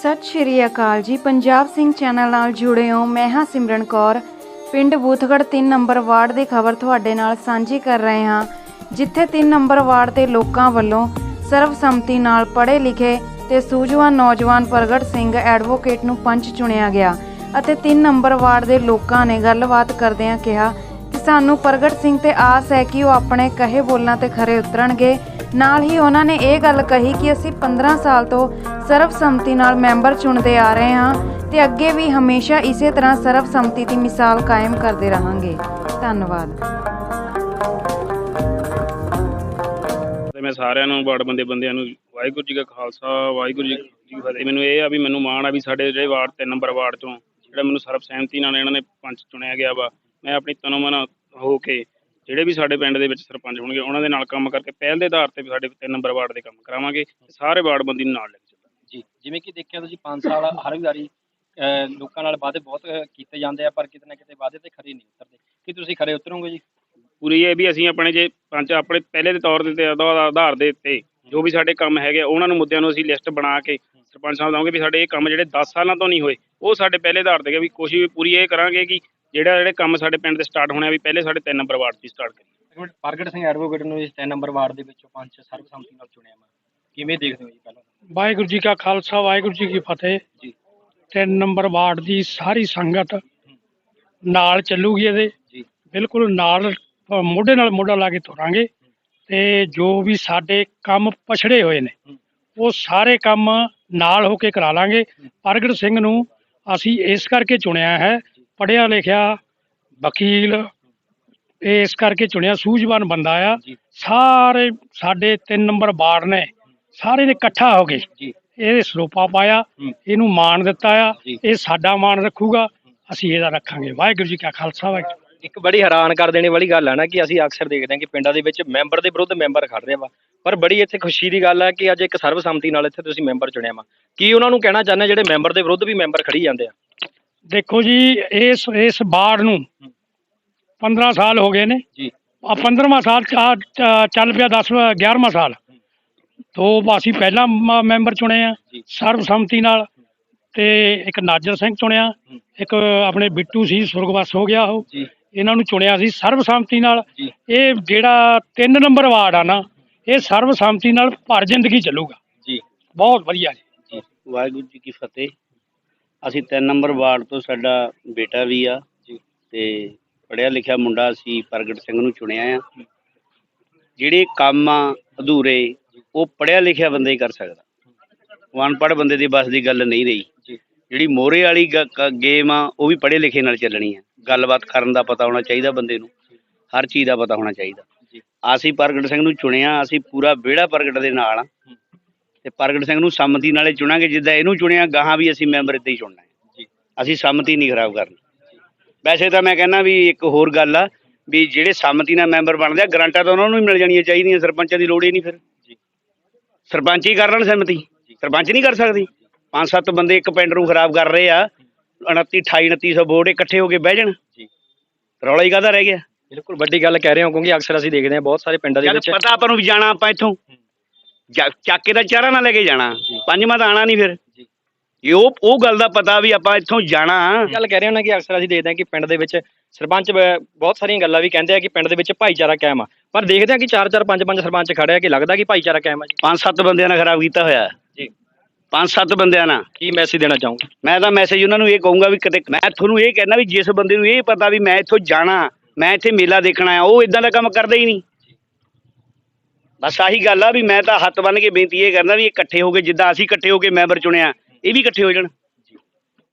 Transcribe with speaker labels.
Speaker 1: ਸਤਿ ਸ਼੍ਰੀ ਅਕਾਲ ਜੀ। ਪੰਜਾਬ ਸਿੰਘ ਚੈਨਲ ਨਾਲ ਜੁੜੇ ਹੋ ਮੈਂ ਹਾਂ ਸਿਮਰਨ ਕੌਰ। ਪਿੰਡ ਬੂਥਗੜ੍ਹ 3 ਨੰਬਰ ਵਾਰਡ ਦੀ ਖਬਰ ਤੁਹਾਡੇ ਨਾਲ ਸਾਂਝੀ ਕਰ ਰਹੇ ਹਾਂ। ਜਿੱਥੇ 3 ਨੰਬਰ ਵਾਰਡ ਦੇ ਲੋਕਾਂ ਵੱਲੋਂ ਸਰਬਸੰਮਤੀ ਨਾਲ ਪੜ੍ਹੇ ਲਿਖੇ ਤੇ ਸੂਝਵਾਨ ਨੌਜਵਾਨ ਪ੍ਰਗਟ ਸਿੰਘ ਐਡਵੋਕੇਟ ਨੂੰ ਪੰਚ ਚੁਣਿਆ ਗਿਆ ਅਤੇ 3 ਨੰਬਰ ਵਾਰਡ ਦੇ ਲੋਕਾਂ ਨੇ ਗੱਲਬਾਤ ਕਰਦਿਆਂ ਕਿਹਾ ਸਾਨੂੰ ਪ੍ਰਗਟ ਸਿੰਘ ਤੇ ਆਸ ਹੈ ਕਿ ਉਹ ਆਪਣੇ ਕਹੇ ਬੋਲਾਂ ਤੇ ਖਰੇ ਉਤਰਨਗੇ। ਨਾਲ ਹੀ ਉਹਨਾਂ ਨੇ ਇਹ ਗੱਲ ਕਹੀ ਕਿ ਅਸੀਂ 15 ਸਾਲ ਤੋਂ ਸਰਬਸੰਮਤੀ ਨਾਲ ਮੈਂਬਰ ਚੁਣਦੇ ਆ ਰਹੇ ਹਾਂ ਤੇ ਅੱਗੇ ਵੀ ਹਮੇਸ਼ਾ ਇਸੇ ਤਰ੍ਹਾਂ ਸਰਬਸੰਮਤੀ ਦੀ ਮਿਸਾਲ ਕਾਇਮ ਕਰਦੇ ਰਹਾਂਗੇ। ਧੰਨਵਾਦ।
Speaker 2: ਤੇ ਮੈਂ ਸਾਰਿਆਂ ਨੂੰ, ਵਾਰਡ ਬੰਦੇ ਬੰਦਿਆਂ ਨੂੰ ਵਾਹਿਗੁਰੂ ਜੀ ਕਾ ਖਾਲਸਾ, ਵਾਹਿਗੁਰੂ ਜੀ ਕੀ ਫਤਿਹ। ਮੈਨੂੰ ਇਹ ਆ ਵੀ ਮੈਨੂੰ ਮਾਣ ਆ ਵੀ ਸਾਡੇ ਜਿਹੜੇ ਵਾਰਡ 3 ਨੰਬਰ ਵਾਰਡ ਚੋਂ ਜਿਹੜਾ ਮੈਨੂੰ ਸਰਬਸਹਿਮਤੀ ਨਾਲ ਇਹਨਾਂ ਨੇ ਪੰਚ ਚੁਣਿਆ ਗਿਆ ਵਾ, ਮੈਂ ਆਪਣੀ ਤਨੋਂ ਮਨ ਹੋ ਕੇ ਜਿਹੜੇ ਵੀ ਸਾਡੇ ਪਿੰਡ ਦੇ ਵਿੱਚ ਸਰਪੰਚ ਹੋਣਗੇ ਉਹਨਾਂ ਦੇ ਨਾਲ ਕੰਮ ਕਰਕੇ ਪਹਿਲ ਦੇ ਆਧਾਰ ਤੇ ਵੀ ਸਾਡੇ 3 ਨੰਬਰ ਵਾਰਡ ਦੇ ਕੰਮ ਕਰਾਵਾਂਗੇ ਸਾਰੇ ਵਾਰਡ ਬੰਦੀ ਨੂੰ ਨਾਲ ਲੈ ਕੇ ਚੱਲਾਂਗੇ।
Speaker 3: ਜੀ ਜਿਵੇਂ ਕਿ ਦੇਖਿਆ ਤੁਸੀਂ 5 ਸਾਲ ਹਰ ਵਾਰੀ ਲੋਕਾਂ ਨਾਲ ਵਾਅਦੇ ਬਹੁਤ ਕੀਤੇ ਜਾਂਦੇ ਆ ਪਰ ਕਿਤੇ ਨਾ ਕਿਤੇ ਵਾਅਦੇ ਤੇ ਖਰੇ ਨਹੀਂ ਉਤਰਦੇ। ਕੀ ਤੁਸੀਂ ਖਰੇ ਉਤਰੋਗੇ ਜੀ?
Speaker 2: ਪੂਰੀ ਇਹ ਵੀ ਅਸੀਂ ਆਪਣੇ ਜੇ ਪੰਚ ਆਪਣੇ ਪਹਿਲੇ ਦੇ ਤੌਰ ਦੇ ਤੇ ਆਧਾ- ਆਧਾਰ ਦੇ ਉੱਤੇ ਜੋ ਵੀ ਸਾਡੇ ਕੰਮ ਹੈਗੇ ਉਹਨਾਂ ਨੂੰ ਮੁੱਦਿਆਂ ਨੂੰ ਅਸੀਂ ਲਿਸਟ ਬਣਾ ਕੇ ਸਰਪੰਚ ਸਾਹਿਬ ਦਵਾਂਗੇ ਵੀ ਸਾਡੇ ਇਹ ਕੰਮ ਜਿਹੜੇ 10 ਸਾਲਾਂ ਤੋਂ ਨਹੀਂ ਹੋਏ ਉਹ ਸਾਡੇ ਪਹਿਲੇ ਆਧਾਰ ਤੇ ਗਏ ਵੀ ਕੋਸ਼ਿਸ਼ ਵੀ ਪੂਰੀ ਇਹ ਕਰਾਂਗੇ ਕਿ ਜਿਹੜਾ ਜਿਹੜੇ ਕੰਮ ਸਾਡੇ ਪਿੰਡ ਦੇ ਸਟਾਰਟ ਹੋਣੇ ਆ ਵੀ ਪਹਿਲੇ ਸਾਡੇ 3 ਨੰਬਰ ਵਾਰਡ 'ਚ ਸਟਾਰਟ ਕਰੀਏ
Speaker 3: ਇੱਕ ਮਿੰਟ ਪ੍ਰਗਟ ਸਿੰਘ ਐਡਵੋਕੇਟ ਨੂੰ ਇਸ 3 ਨੰਬਰ ਵਾਰਡ ਦੇ ਵਿੱਚੋਂ ਪੰਚ ਸਰਬਸੰਮਤੀ ਨਾਲ ਚੁਣਿਆ ਮੈਂ। ਕਿਵੇਂ ਦੇਖਦੇ ਹੋ ਜੀ ਪਹਿਲਾਂ?
Speaker 4: ਵਾਹਿਗੁਰੂ ਜੀ ਕਾ ਖਾਲਸਾ ਵਾਹਿਗੁਰੂ ਜੀ ਕੀ ਫਤਿਹ।
Speaker 3: ਜੀ।
Speaker 4: ਤਿੰਨ ਨੰਬਰ ਵਾਰਡ ਦੀ ਸਾਰੀ ਸੰਗਤ ਨਾਲ ਚੱਲੂਗੀ ਇਹਦੇ।
Speaker 3: ਜੀ।
Speaker 4: ਬਿਲਕੁਲ ਨਾਲ ਅ, ਮੋਢੇ ਨਾਲ ਮੋਢਾ ਲਾ ਕੇ ਤੁਰਾਂਗੇ। ਤੇ ਜੋ ਵੀ ਸਾਡੇ ਕੰਮ ਪਛੜੇ ਹੋਏ ਨੇ। ਉਹ ਸਾਰੇ ਕੰਮ ਨਾਲ ਹੋ ਕੇ ਕਰਾ ਲਾਂਗੇ। ਪ੍ਰਗਟ ਸਿੰਘ ਨੂੰ ਅਸੀਂ ਇਸ ਕਰਕੇ ਚੁਣਿਆ ਹੈ ਪੜਿਆ ਲਿਖਿਆ ਵਕੀਲ ਇਹ ਇਸ ਕਰਕੇ ਚੁਣਿਆ ਸੂਝਵਾਨ ਬੰਦਾ ਆ। ਸਾਰੇ ਸਾਡੇ ਤਿੰਨ ਨੰਬਰ ਵਾਰਡ ਨੇ ਸਾਰੇ ਨੇ ਇਕੱਠਾ ਹੋ ਕੇ
Speaker 3: ਜੀ।
Speaker 4: ਇਹ ਸਰੋਪਾ ਪਾਇਆ। ਇਹਨੂੰ ਮਾਣ ਦਿੱਤਾ ਆ। ਇਹ ਸਾਡਾ ਮਾਣ ਰੱਖੂਗਾ ਅਸੀਂ ਇਹਦਾ ਰੱਖਾਂਗੇ। ਵਾਹਿਗੁਰੂ ਜੀ ਕਾ ਖਾਲਸਾ ਵਾਹਿਗੁਰੂ
Speaker 3: ਇੱਕ ਬੜੀ ਹੈਰਾਨ ਕਰ ਦੇਣੇ ਵਾਲੀ ਗੱਲ ਹੈ ਨਾ ਕਿ ਅਸੀਂ ਅਕਸਰ ਦੇਖਦੇ ਹਾਂ ਕਿ ਪਿੰਡਾਂ ਦੇ ਵਿੱਚ ਮੈਂਬਰ ਦੇ ਵਿਰੁੱਧ ਮੈਂਬਰ ਖੜ ਰਹੇ ਵਾ। ਪਰ ਬੜੀ ਇੱਥੇ ਖੁਸ਼ੀ ਦੀ ਗੱਲ ਹੈ ਕਿ ਅੱਜ ਇੱਕ ਸਰਬਸੰਮਤੀ ਨਾਲ ਇੱਥੇ ਤੁਸੀਂ ਮੈਂਬਰ ਚੁਣਿਆ ਵਾ। ਕੀ ਉਹਨਾਂ ਨੂੰ ਕਹਿਣਾ ਚਾਹੁੰਦੇ ਜਿਹੜੇ ਮੈਂਬਰ ਦੇ ਵਿਰੁੱਧ ਵੀ ਮੈਂਬਰ ਖੜੀ ਜਾਂਦੇ ਆ?
Speaker 4: ਦੇਖੋ ਜੀ ਇਸ ਇਸ ਬਾੜ ਨੂੰ 15 ਸਾਲ ਹੋ ਗਏ ਨੇ।
Speaker 3: ਜੀ।
Speaker 4: ਆ 15ਵਾਂ ਸਾਲ ਚੱਲ ਪਿਆ 10 11ਵਾਂ ਸਾਲ। ਤੋਂ ਅਸੀਂ ਪਹਿਲਾ ਮੈਂਬਰ ਚੁਣੇ ਆ। ਸਰਬਸੰਮਤੀ ਨਾਲ ਤੇ ਇੱਕ ਨਾਜਰ ਸਿੰਘ ਚੁਣਿਆ ਇੱਕ ਆਪਣੇ ਬਿੱਟੂ ਸੀ ਸੁਰਗਵਾਸ ਹੋ ਗਿਆ ਉਹ। ਇਹਨਾਂ ਨੂੰ ਚੁਣਿਆ ਸੀ ਸਰਬਸੰਮਤੀ ਨਾਲ। ਇਹ ਜਿਹੜਾ 3 ਨੰਬਰ ਵਾਰਡ ਆ ਨਾ ਇਹ ਸਰਬਸੰਮਤੀ ਨਾਲ ਭਰ ਜ਼ਿੰਦਗੀ ਚੱਲੂਗਾ।
Speaker 3: ਜੀ।
Speaker 4: ਬਹੁਤ ਵਧੀਆ ਜੀ।
Speaker 5: ਵਾਹਿਗੁਰੂ ਜੀ ਕੀ ਫਤਿਹ। ਅਸੀਂ 3 ਨੰਬਰ ਵਾਰਡ ਤੋਂ ਸਾਡਾ ਬੇਟਾ ਵੀ ਆ ਤੇ ਪੜਿਆ ਲਿਖਿਆ ਮੁੰਡਾ ਅਸੀਂ ਪ੍ਰਗਟ ਸਿੰਘ ਨੂੰ ਚੁਣਿਆ ਆ। ਜਿਹੜੇ ਕੰਮ ਆ ਅਧੂਰੇ ਉਹ ਪੜਿਆ ਲਿਖਿਆ ਬੰਦਾ ਹੀ ਕਰ ਸਕਦਾ। ਅਨਪੜ੍ਹ ਬੰਦੇ ਦੀ ਬਸ ਦੀ ਗੱਲ ਨਹੀਂ ਰਹੀ। ਜਿਹੜੀ ਮੋਹਰੇ ਵਾਲੀ ਗੇਮ ਆ ਉਹ ਵੀ ਪੜ੍ਹੇ ਲਿਖੇ ਨਾਲ ਚੱਲਣੀ ਆ। ਗੱਲਬਾਤ ਕਰਨ ਦਾ ਪਤਾ ਹੋਣਾ ਚਾਹੀਦਾ ਬੰਦੇ ਨੂੰ। ਹਰ ਚੀਜ਼ ਦਾ ਪਤਾ ਹੋਣਾ ਚਾਹੀਦਾ। ਅਸੀਂ ਪ੍ਰਗਟ ਸਿੰਘ ਨੂੰ ਚੁਣਿਆ ਅਸੀਂ ਪੂਰਾ ਵਿਹੜਾ ਪ੍ਰਗਟ ਦੇ ਨਾਲ ਆ। ਤੇ ਪ੍ਰਗਟ ਸਿੰਘ ਨੂੰ ਸੰਮਤੀ ਨਾਲੇ ਚੁਣਾਂਗੇ ਜਿੱਦਾਂ ਇਹਨੂੰ ਚੁਣਿਆ ਗਾਹਾਂ ਵੀ ਅਸੀਂ ਮੈਂਬਰ ਇੱਦਾਂ ਹੀ ਚੁਣਨਾ ਹੈ। ਅਸੀਂ ਸੰਮਤੀ ਨਹੀਂ ਖਰਾਬ ਕਰਨੀ। ਵੈਸੇ ਤਾਂ ਮੈਂ ਕਹਿੰਦਾ ਵੀ ਇੱਕ ਹੋਰ ਗੱਲ ਆ ਵੀ ਜਿਹੜੇ ਸੰਮਤੀ ਨਾਲ ਮੈਂਬਰ ਬਣਦੇ ਆ ਗਰੰਟਾਂ ਤਾਂ ਉਹਨਾਂ ਨੂੰ ਹੀ ਮਿਲ ਜਾਣੀਆਂ ਚਾਹੀਦੀਆਂ ਸਰਪੰਚਾਂ ਦੀ ਲੋੜ ਹੀ ਨਹੀਂ ਫਿਰ। ਸਰਪੰਚ ਹੀ ਕਰ ਲੈਣ ਸੰਮਤੀ। ਸਰਪੰਚ ਨਹੀਂ ਕਰ ਸਕਦੀ। ਪੰਜ ਸੱਤ ਬੰਦੇ ਇੱਕ ਪਿੰਡ ਨੂੰ ਖਰਾਬ ਕਰ ਰਹੇ ਆ 29 28 2900 ਵੋਟ ਇਕੱਠੇ ਹੋ ਕੇ ਬਹਿ ਜਾਣ।
Speaker 3: ਜੀ।
Speaker 5: ਰੌਲਾ ਹੀ ਕਾਹਦਾ ਰਹਿ ਗਿਆ?
Speaker 3: ਬਿਲਕੁਲ ਵੱਡੀ ਗੱਲ ਕਹਿ ਰਹੇ ਹੋ ਕਿਉਂਕਿ ਅਕਸਰ ਅਸੀਂ ਦੇਖਦੇ ਹਾਂ ਬਹੁਤ ਸਾਰੇ ਪਿੰਡਾਂ ਦੇ ਵਿੱਚ
Speaker 5: ਪਤਾ ਆਪਾਂ ਨੂੰ ਵੀ ਜਾਣਾ ਆਪਾਂ ਇੱਥੋਂ। ਜਾ- ਚੱਕ ਕੇ ਤਾਂ ਚਾਰਾ ਨਾਲ ਲੈ ਕੇ ਜਾਣਾ। ਪੰਜਵਾਂ ਤਾਂ ਆਣਾ ਨਹੀਂ ਫਿਰ।
Speaker 3: ਜੀ।
Speaker 5: ਇਹ ਉਹ ਉਹ ਗੱਲ ਦਾ ਪਤਾ ਵੀ ਆਪਾਂ ਇੱਥੋਂ ਜਾਣਾ।
Speaker 3: ਗੱਲ ਕਹਿ ਰਹੇ ਹੋ ਨਾ ਕਿ ਅਕਸਰ ਅਸੀਂ ਦੇਖਦੇ ਹਾਂ ਕਿ ਪਿੰਡ ਦੇ ਵਿੱਚ ਸਰਪੰਚ ਬ- ਬਹੁਤ ਸਾਰੀਆਂ ਗੱਲਾਂ ਵੀ ਕਹਿੰਦੇ ਆ ਕਿ ਪਿੰਡ ਦੇ ਵਿੱਚ ਭਾਈਚਾਰਾ ਕਾਇਮ ਆ। ਪਰ ਦੇਖਦੇ ਆ ਕਿ 4-4 5-5 ਸਰਪੰਚ ਖੜੇ ਆ ਕਿ ਲੱਗਦਾ ਕਿ ਭਾਈਚਾਰਾ ਕਾਇਮ ਆ ਜੀ।
Speaker 5: ਪੰਜ ਸੱਤ ਬੰਦਿਆਂ ਨਾਲ ਖਰਾਬ ਕੀਤਾ ਹੋਇਆ।
Speaker 3: ਜੀ।
Speaker 5: ਪੰਜ ਸੱਤ ਬੰਦਿਆਂ ਨਾਲ।
Speaker 3: ਕੀ ਮੈਸੇਜ ਦੇਣਾ ਚਾਹੋਗੇ?
Speaker 5: ਮੈਂ ਤਾਂ ਮੈਸੇਜ ਉਹਨਾਂ ਨੂੰ ਇਹ ਕਹੂੰਗਾ ਵੀ ਕਿਤੇ ਮੈਂ ਤੁਹਾਨੂੰ ਇਹ ਕਹਿਣਾ ਵੀ ਜਿਸ ਬੰਦੇ ਨੂੰ ਇਹ ਪਤਾ ਵੀ ਮੈਂ ਇੱਥੋਂ ਜਾਣਾ ਮੈਂ ਇੱਥੇ ਮੇਲਾ ਦੇਖਣਾ ਆ ਉਹ ਇਦਾਂ ਦਾ ਕੰਮ ਕਰਦਾ ਹੀ ਨਹੀਂ। ਬਸ ਆਹੀ ਗੱਲ ਆ ਵੀ ਮੈਂ ਤਾਂ ਹੱਥ ਬੰਨ ਕੇ ਬੇਨਤੀ ਇਹ ਕਰਦਾ ਵੀ ਇਹ ਇਕੱਠੇ ਹੋ ਕੇ ਜਿੱਦਾਂ ਅਸੀਂ ਇਕੱਠੇ ਹੋ ਕੇ ਮੈਂਬਰ ਚੁਣਿਆ, ਇਹ ਵੀ ਇਕੱਠੇ ਹੋ ਜਾਣ।